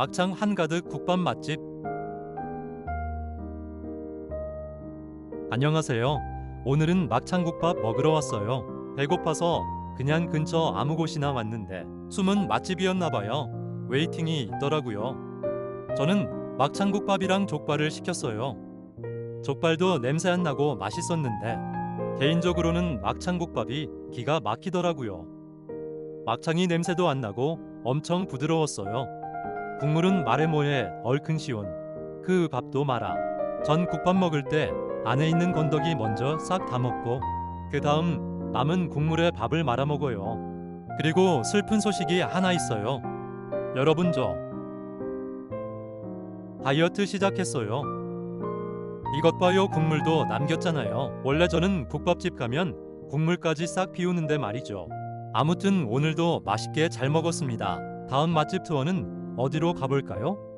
막창 한가득 국밥 맛집. 안녕하세요. 오늘은 막창국밥 먹으러 왔어요. 배고파서 그냥 근처 아무 곳이나 왔는데 숨은 맛집이었나 봐요. 웨이팅이 있더라고요. 저는 막창국밥이랑 족발을 시켰어요. 족발도 냄새 안 나고 맛있었는데 개인적으로는 막창국밥이 기가 막히더라고요. 막창이 냄새도 안 나고 엄청 부드러웠어요. 국물은 말해 뭐해 얼큰 시원. 그 밥도 말아. 전 국밥 먹을 때 안에 있는 건더기 먼저 싹 다 먹고 그 다음 남은 국물에 밥을 말아 먹어요. 그리고 슬픈 소식이 하나 있어요. 여러분 저 다이어트 시작했어요. 이것 봐요 국물도 남겼잖아요. 원래 저는 국밥집 가면 국물까지 싹 비우는데 말이죠. 아무튼 오늘도 맛있게 잘 먹었습니다. 다음 맛집 투어는 어디로 가볼까요?